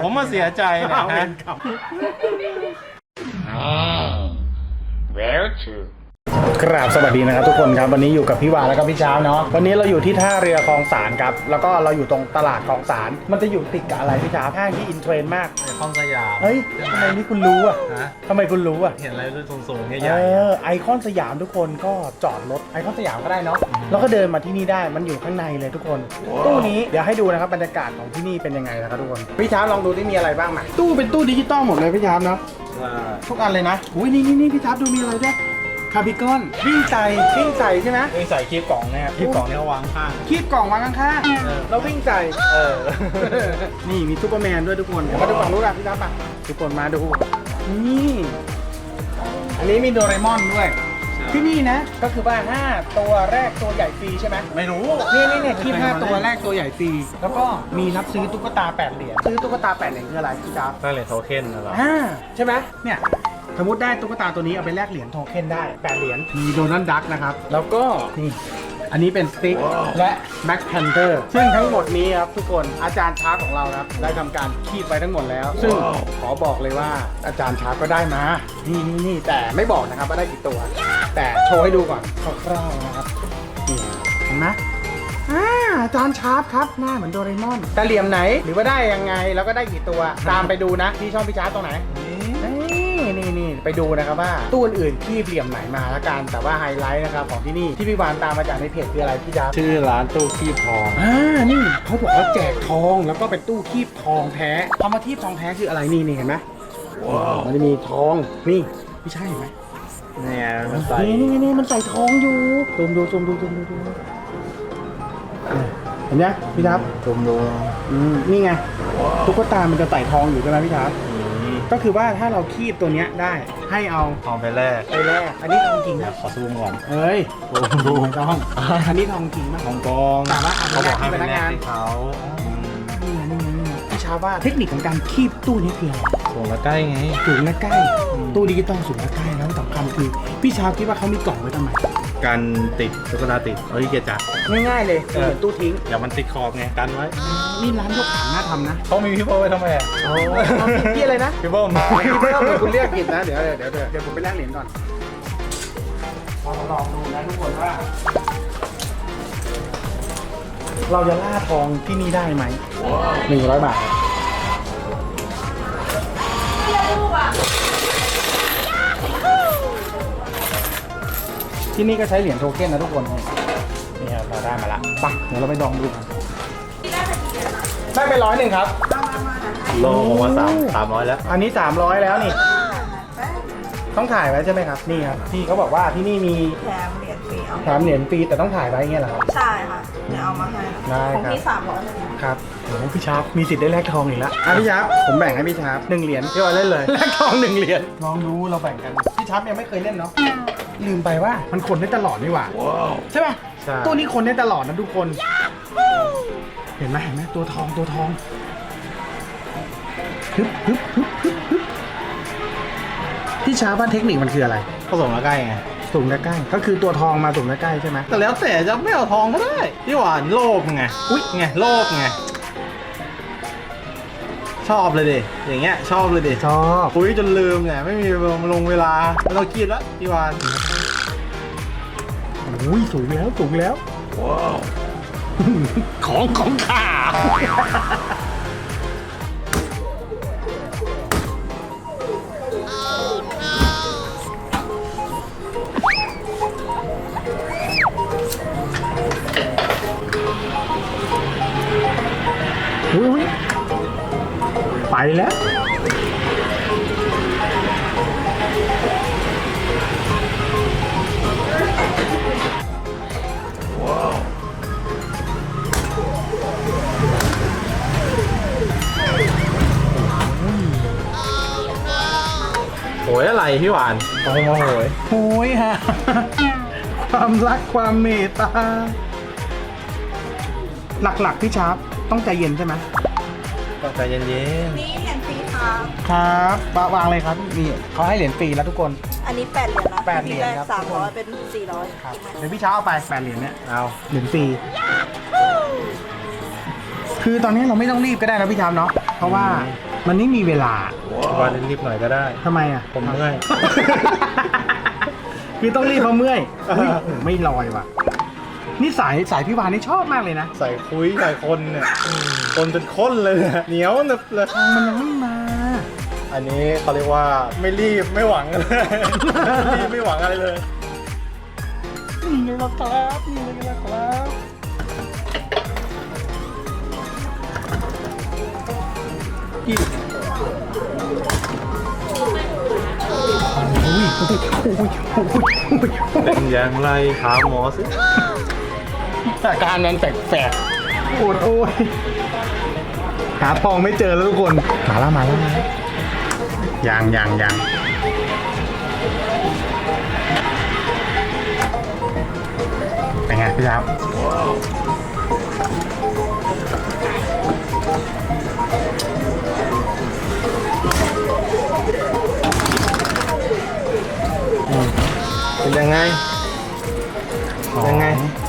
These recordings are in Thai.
ผมมาเสียใจนะเอาเวฮะรก รรม Where to? กราบสวัสดีนะครับทุกคนครับวันนี้อยู่กับพี่วานแล้วก็พี่เช้าเนาะวันนี้เราอยู่ที่ท่าเรือคลองสารครับแล้วก็เราอยู่ตรงตลาดคลองสารมันจะอยู่ติดกับอะไรพี่เช้าห้างที่อินเทรนด์มากไอคอนสยาม เฮ้ยทำไมนี่คุณรู้อะฮะ ทำไมคุณรู้อะเห็นอะไรสูงๆเอใหญ่ๆออะไอคอนสยามทุกคนก็จอดรถไอคอนสยามก็ได้เนาะแล้วก็เดินมาที่นี่ได้มันอยู่ข้างในเลยทุกคนตู้นี้เดี๋ยวให้ดูนะครับบรรยากาศของที่นี่เป็นยังไงนะครับทุกคนพี่เช้าลองดูที่มีอะไรบ้างมาตู้เป็นตู้ดิจิตอลหมดเลยพี่เช้าเนาะทุกอันเลยนะ อุ้ยนี่นี่นี่พี่ทับดูมีอะไรด้วย คาร์บิคอนวิ่งใส่วิ่งใส่ใช่ไหมเองใส่คลิปกล่องเนี่ยคลิปกล่องเนี่ยเขาวางข้างคีบกล่องวางข้างเออๆแล้ววิ่งใส่เออนี่มีซูเปอร์แมนด้วยทุกคนเดี๋ยวมาดูฝั่งนู้นอะพี่ทับอะทุกคนมาดูนี่อันนี้มีโดเรมอนด้วยที่นี่นะก็คือว่า 5 ตัวแรกตัวใหญ่ฟรีใช่ไหมไม่รู้นี่นี่เนี่ยคีบ5ตัวแรกตัวใหญ่ฟรีแล้วก็มีรับซื้อตุ๊กตา8เหรียญซื้อตุ๊กตา8เหรียญคืออะไรพี่ทับได้เหรียญโทเค็นนะเหรออ่าใช่ไหมเนี่ย สมมติได้ตุ๊กตาตัวนี้เอาไปแลกเหรียญโทเค็นได้8เหรียญมีโดนัลด์ดักนะครับ แล้วก็นี่อันนี้เป็นสติ๊กและแบ็คแพนเตอร์ซึ่งทั้งหมดนี้ครับทุกคนอาจารย์ชาร์ปของเรานะครับได้ทำการคีบไว้ทั้งหมดแล้ว ซึ่งขอบอกเลยว่าอาจารย์ชาร์ปก็ได้มา นี่นี่นี่แต่ไม่บอกนะครับว่าได้กี่ตัว แต่โชว์ให้ดูก่อนคร่าวๆนะครับนี่เห็นไหมอ่าอาจารย์ชาร์ปครับหน้าเหมือนโดเรมอนแต่เหลี่ยมไหนหรือว่าได้ยังไงแล้วก็ได้กี่ตัวตามไปดูนะที่ช่องพี่ชาร์ปตรงไหน นี่นี่นี่ไปดูนะครับว่าตู้อื่นๆที่เหลี่ยมไหนมาละกันแต่ว่าไฮไลท์นะครับของที่นี่ที่พี่วานตามมาจากในเพจคืออะไรพี่ชาร์ปชื่อร้านตู้คีบทองอ่านี่เขาบอกว่าแจกทองแล้วก็เป็นตู้คีบทองแท้คำว่าคีบทองแท้คืออะไรนี่นี่เห็นไหมมันจะมีทองนี่พี่ชาร์ปเห็นไหมเนี่ยมันใส่นี่นี่นี่มันใส่ทองอยู่ซูมดูซูมดูซูมดูซูมดูเห็นไหมพี่ทับชมดูอืมนี่ไงตุ๊กตามันจะใส่ทองอยู่ใช่ไหมพี่ทับ ก็คือว่าถ้าเราคีบตัวเนี้ยได้ให้เอาทองไปแรกไปแลกอันนี้ทองจริงเดี๋ยนะวขอซูมก่อนเอ้ยซูมดูไม่ต้องอันนี้ทองจริงมากทองกองแต่ว่าอันนี้เขาบอกให้แลกที่เป็นแรพนักงานกที่เขาอืมนี่ไงนี่ไงนี่ไงพี่ชาว่าเทคนิคของการคีบตู้นี้คืออะไร ส่งมาใกล้ไงสูงและใกล้ ตู้ดิจิตอลสูงและใกล้แล้วที่สำคัญคือ พี่ชาคิดว่าเขามีกล่องไว้ทำไม การติดตุ๊กตาติดเฮ้ยเกียรติจัด ง่ายๆเลยเหมือนตู้ทิ้งอย่ามันติดขอบไงกันไว้นี่ร้านยกถังน่าทำนะเขามีพี่โบไว้ทำไมอะโอ้พี่อะไรนะพี่โบมพี่เพิ่มคุณเรียกผิดนะเดี๋ยวเดี๋ยวเดี๋ยวเดี๋ยวผมไปแลกเหรียญก่อนลองลองดูนะทุกคนว่า เราจะล่าทองที่นี่ได้ไหมหนึ่งร้อยบาท ที่นี่ก็ใช้เหรียญโทเค็นนะทุกคนนี่ครับเราได้มาละไปเดี๋ยวเราไปลองดูกันได้ไปร้อยหนึ่งครับ โลผมว่าสามสามร้อยแล้ว อันนี้ 300 แล้วนี่ ต้องถ่ายไว้ใช่ไหมครับ นี่ครับพี่เขาบอกว่าที่นี่มีแถมเหรียญฟรีเอาแถมเหรียญฟรีแต่ต้องถ่ายไว้อย่างเงี้ยเหรอครับ ใช่ค่ะ เดี๋ยวเอามาให้ได้ของครับ พี่สามร้อยเลยนะครับโอ้โหพี่ชาร์ปมีสิทธิ์ได้แลกทองอีกแล้วอะพี่ชาร์ปผมแบ่งให้พี่ชาร์ปหนึ่งเหรียญพี่วาเล่นเลย แลกทองหนึ่งเหรียญลองดูเราแบ่งกัน พี่ชาร์ปยังไม่เคยเล่นเนาะ ลืมไปว่ามันคนได้ตลอดนี่หว่าใช่ป่ะใช่ ตัวนี้คนได้ตลอดนะทุกคน เห็นไหมเห็นไหมตัวทองตัวทองฮึบฮึบฮึบฮึบฮึบพี่ชาร์ปว่าเทคนิคมันคืออะไร ผสมมาใกล้ไงสูงและใกล้ ก็คือตัวทองมาสูงและใกล้ใช่ไหมแต่แล้วแต่จะไม่เอาทองก็ได้พี่หวานโลภไงอุ้ยไงโลภไงชอบเลยดิอย่างเงี้ยชอบเลยดิชอบ ปุ้ยจนลืมเนี่ยไม่มีลงเวลาไม่ต้องคิดแล้วพี่หวาน อุ้ยสูงแล้วสูงแล้ว ว้าว ของของข่าอุ้ยไปแล้ว โหยอะไรพี่หวานโอ้โหโหยโอ้ยฮะ ความรักความเมตตา หลักๆพี่ชาร์ปต้องใจเย็นใช่ไหมก็ใจเย็นนี่เหรียญฟรีครับ ครับวางวางเลยครับนี่เขาให้เหรียญฟรีแล้วทุกคน อันนี้แปดเหรียญนะแปดเหรียญครับ สามร้อยเป็นสี่ร้อยครับเดี๋ยวพี่เช้าเอาไปแปดเหรียญเนี่ยๆ เอา เหรียญฟรีคือตอนนี้เราไม่ต้องรีบก็ได้นะพี่ช้าเนาะเพราะว่ามั นไม่มีเวลาวันรีบๆหน่อยก็ได้ ทำไมอะ ผมเมื่อย คือต้องรีบเพราะเมื่อยอุ๊ยไม่ลอยว่ะ นี่สายสายพี่วานนี่ชอบมากเลยนะ ใส่คุยใส่คนเนี่ยคนจนข้นเลยเนี่ยเหนียวหนึบเลยทองมันยังไม่มา อันนี้เขาเรียกว่าไม่รีบไม่หวังอะไรไม่รีบไม่หวังอะไรเลย นี่ไงล่ะครับ นี่ไงล่ะครับ กินโอ้ยโอ้ยโอ้ยโอ้ยโอ้ยเป็นอย่างไรถามหมอสิอาการนั้นแปลกๆปวดโอ้ยหาทองไม่เจอแล้วทุกคนมาแล้วมาแล้วมาแล้วยังยังยังเป็นไงพี่ครับ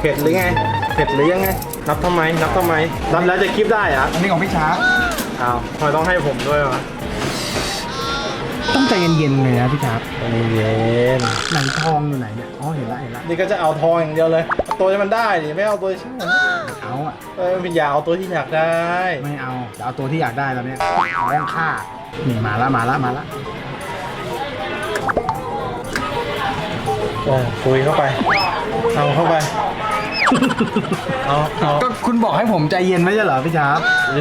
เผ็ดหรือไง เผ็ดหรือยังไง นับทำไม นับทำไม นับแล้วจะคลิปได้เหรอะอันนี้ของพี่ช้าอ้าวทำไมต้องให้ผมด้วยวะต้องใจเย็นๆเลยนะพี่ครับเย็นไหนทองอยู่ไหนเนี่ยอ๋อเห็นละเห็นละนี่ก็จะเอาทองอย่างเดียวเลยเอาตัวที่มันได้ดิไม่เอาตัวที่ช่างมันเอาอะเออเป็นอยากเอาตัวที่อยากได้ ไม่เอาจะเอาตัวที่อยากได้ตอนเนี้ยต้องฆ่านี่มาละมาละมาละเออคุยเข้าไป เอาเข้าไป เอาเอาก็คุณบอกให้ผมใจเย็นไม่ใช่เหรอพี่ช้า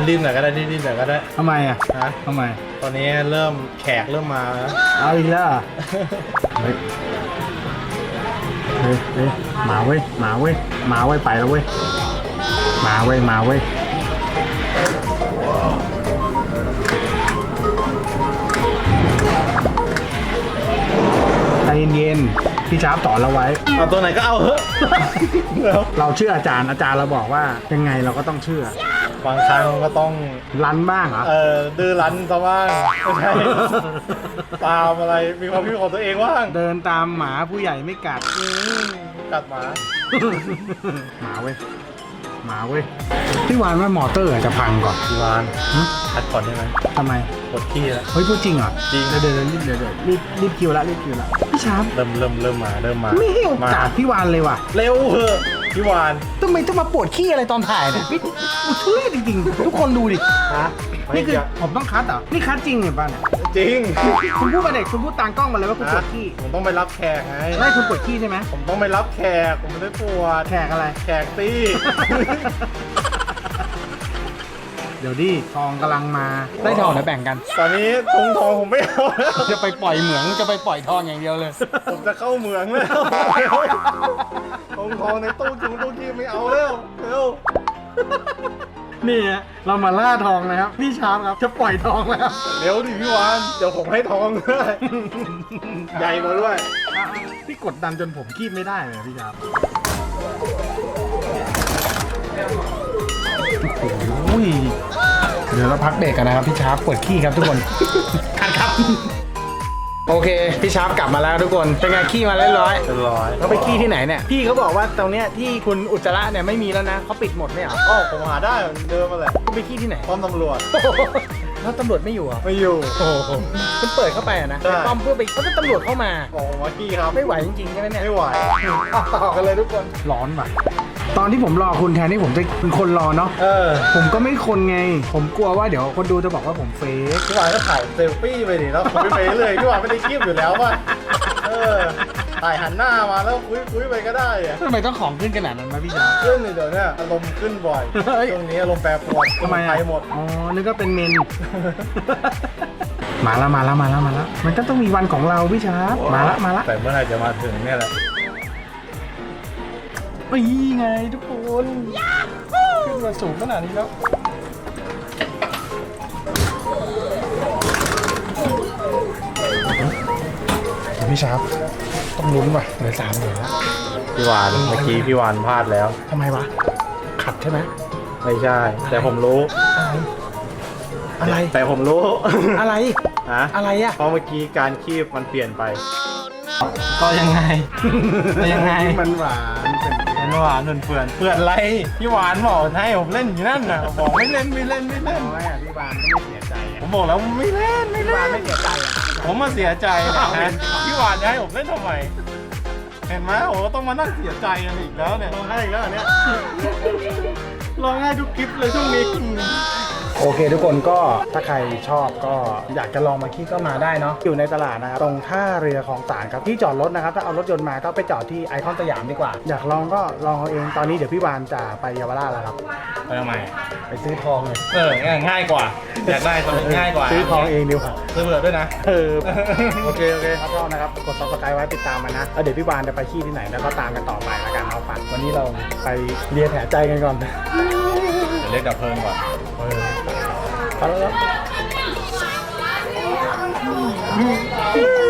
รีบๆหน่อยก็ได้รีบๆหน่อยก็ได้ทำไมอะฮะทำไม ตอนนี้เริ่มแขกเริ่มมาแล้วเอาอีกแล้วเหรอเฮ้ยเฮ้ยเฮ้ยมาเว้ยมาเว้ยมาเว้ยไปแล้วเว้ยมาเว้ยมาเว้ย ๆพี่ช้าสอนเราไว้ เอาตัวไหนก็เอาเถอะแล้วเราเชื่ออาจารย์อาจารย์เราบอกว่ายังไงเราก็ต้องเชื่อบางครั้งก็ต้องรันบ้างเหรอเออดื้อรั้นซะบ้างไม่ใช่ตามอะไรมีความคิดของตัวเองบ้างเดินตามหมาผู้ใหญ่ไม่กัดอืมกัดหมา หมาเว้ยหมาเว้ยพี่วานว่ามอเตอร์อาจจะพังก่อนพี่วานหึคัดก่อนได้ไหมทำไม ปวดขี้แล้ว เฮ้ยพูดจริงเหรอจริง เดี๋ยวเดี๋ยวเดี๋ยวเดี๋ยวรีบรีบคิวละรีบคิวละพี่ชาร์ปเริ่มเริ่มเริ่มมาเริ่มมาไม่ให้โอกาสมพี่วานเลยว่ะเร็วเหอะพี่วานทำไมต้องมาปวดขี้อะไรตอนถ่ายเนี่ยพี่อุทุเรศจริงๆ ทุกคนดูดิ ฮะนี่คือไม่ผมต้องคัดเหรอ นี่คัดจริงเหรอป้าเนี่ยจริงคุณพูดมาเด็กคุณพูดตามกล้องมาเลยว่าคุณปวดขี้ผมต้องไปรับแขกไงไม่คุณปวดขี้ใช่ไหมผมต้องไปรับแขกผมไม่ได้ปวดแขกอะไร แขกตี้ เดี๋ยวดิทองกำลังมาได้ทองแล้วแบ่งกัน ตอนนี้ทงทองผมไม่เอาแล้วจะไปปล่อยเหมืองจะไปปล่อยทองอย่างเดียวเลย ผมจะเข้าเหมืองแล้วทงทองในตู้จุงตู้กี้ไม่เอาแล้วเร็วนี่ฮะเรามาล่าทองนะครับพี่ชาร์ปครับจะปล่อยทองแล้วเร็วดิพี่วานเดี๋ยวผมให้ทองด้วยใหญ่มาด้วยอะๆพี่กดดันจนผมคีบไม่ได้เลยพี่ชาร์ เดี๋ยวเราพักเบรกกันนะครับพี่ชาร์ปปวดขี้ครับทุกคนคัดครับ โอเค พี่ชาร์ปกลับมาแล้วทุกคน เป็นไงขี้มาเรียบร้อยเรียบร้อยเขาไปขี้ที่ไหนเนี่ย พี่เขาบอกว่าตรงเนี้ยที่คุณอุจจาระเนี่ยไม่มีแล้วนะเขาปิดหมดไม่เหรออ๋อผมหาได้เหมือนเดิมมาแหละคุณไปขี้ที่ไหนป้อมตำรวจแล้วตำรวจไม่อยู่เหรอ ไม่อยู่ โอ้โหคุณเปิดเข้าไปอะนะใช่ ไปป้อมเพื่อไปเพราะว่าตำรวจเข้ามาบอกผมว่าขี้ครับ ไม่ไหวจริงๆใช่ไหมเนี่ยไม่ไหว ต่อกันเลยทุกคน ร้อนว่ะ ตอนที่ผมรอคุณแทนที่ผมจะเป็นคนรอเนาะเออผมก็ไม่คนไง ผมกลัวว่าเดี๋ยวคนดูจะบอกว่าผมเฟกพี่วานก็ถ่ายเซลฟี่ไปดิแล้วคุยไปเรื่อยพี่วานไม่ได้คลิปอยู่แล้วว่าเออถ่ายหันหน้ามาแล้วคุยคุยไปก็ได้อะทำไมต้องของขึ้นขนาดนั้นมาพี่ชาเรื่องนี้เดี๋ยวเนี่ยอารมณ์ขึ้นบ่อยเฮ้ยช่วงนี้อารมณ์แปรปรวนทำไมไปอะหมด อ๋อนึกว่าเป็นเมน มาแล้วมาแล้วมาแล้วมาแล้วมันก็ต้องมีวันของเราพี่ชาร์ปมาละมาละแต่เมื่อไหร่จะมาถึงเนี่ยแหละ นี่ไงทุกคนขึ้นมาสูงขนาดนี้แล้วพี่ชาร์ปต้องลุ้นว่ะเหลือสามเหลือแล้วพี่วานเมื่อกี้พี่วานพลาดแล้ว ทำไมวะ ขัดใช่ไหมไม่ใช่ แต่ผมรู้ อะไร แต่ผมรู้ อะไรฮะอะไรอะเพราะเมื่อกี้การคีบมันเปลี่ยนไป ก็ยังไง ยังไง มันหวานเป็นเป็น หวานเพื่อนเพื่อนอะไรพี่หวานบอกให้ผมเล่นอยู่นั่นน่ะบอกไม่เล่นไม่เล่นไม่เล่นน้อยอะพี่บานก็ไม่เสียใจบอกแล้วไม่เล่นไม่พี่เล่วานนไม่เสียใจอะ ผมมาเสียใจนะอ้าวฮะพี่หวานจะให้ผมเล่นทำไมเห็นไหมโอ้ต้องมานั่งเสียใจกันอีกแล้วเนี่ยร้องไห้อีกแล้วเหรอเนี่ยร้องไห้ทุกคลิปเลยช่วงนี้ โอเค ทุกคนก็ถ้าใครชอบก็อยากจะลองมาขี่ก็มาได้เนาะอยู่ในตลาดนะครับตรงท่าเรือของสารครับที่จอดรถนะครับถ้าเอารถยนต์มาก็ไปจอดที่ไอคอนสยามดีกว่า อยากลองก็ลองเอาเองตอนนี้เดี๋ยวพี่วานจะไปเยาวราชแล้วครับ ไปทำไมไปซื้อทองเลยเออง่ายง่ายกว่า อยากได้ตอนนี้ง่ายกว่าซื้อทองเองดีกว่าซื้อเบื่อด้วยนะเออโอเคโอเคครับชอบนะครับกดซับสไครต์ไว้ติดตามมานะแล้วเดี๋ยวพี่วานจะไปขี้ที่ไหนแล้วก็ตามกันต่อไปแล้วกันเอาฝากวันนี้เราไปเลียแผลใจกันก่อนเดี๋ยวเรียกดับเพลิงก่อน เอ